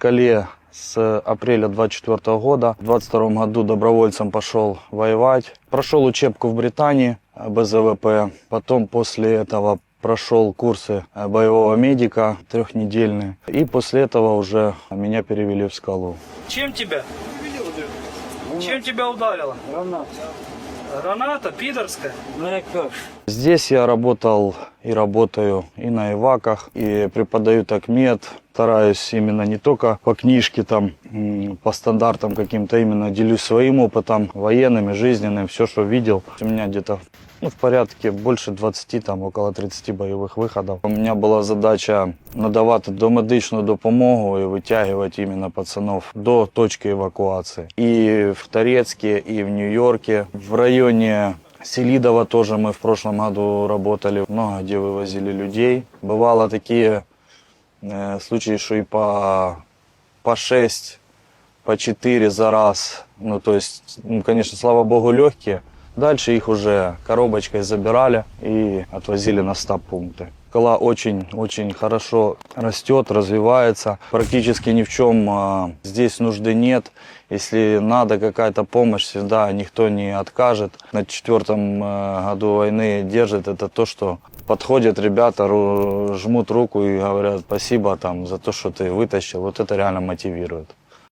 Махачкале с апреля 24 года. В 22 году добровольцем пошел воевать. Прошел учебку в Британии э, БЗВП. Потом после этого прошел курсы э, боевого медика трехнедельные. И после этого уже меня перевели в скалу. Чем тебя? Чем тебя ударило? Граната пидорская? Здесь я работал и работаю и на иваках, и преподаю такмет. Стараюсь именно не только по книжке, там, по стандартам каким-то, именно делюсь своим опытом, военным и жизненным, все, что видел. У меня где-то ну, в порядке больше 20, там, около 30 бойових виходів. У мене була задача надавати домедичну допомогу і витягувати іменно пацанов до точки евакуації. І в Торецке, и в Нью-Йорке, в районе Селидова тоже мы в прошлом году работали, много где вывозили людей. Бывало такие э, случаи, что и по, по 6, по 4 за раз. Ну, то есть, ну, конечно, слава богу, легкие. Дальше их уже коробочкой забирали и отвозили на стаб-пункты. Скала очень-очень хорошо растет, развивается. Практически ни в чем а, здесь нужды нет. Если надо какая-то помощь, всегда никто не откажет. На четвертом э, году войны держит это то, что подходят ребята, жмут руку и говорят спасибо там, за то, что ты вытащил. Вот это реально мотивирует.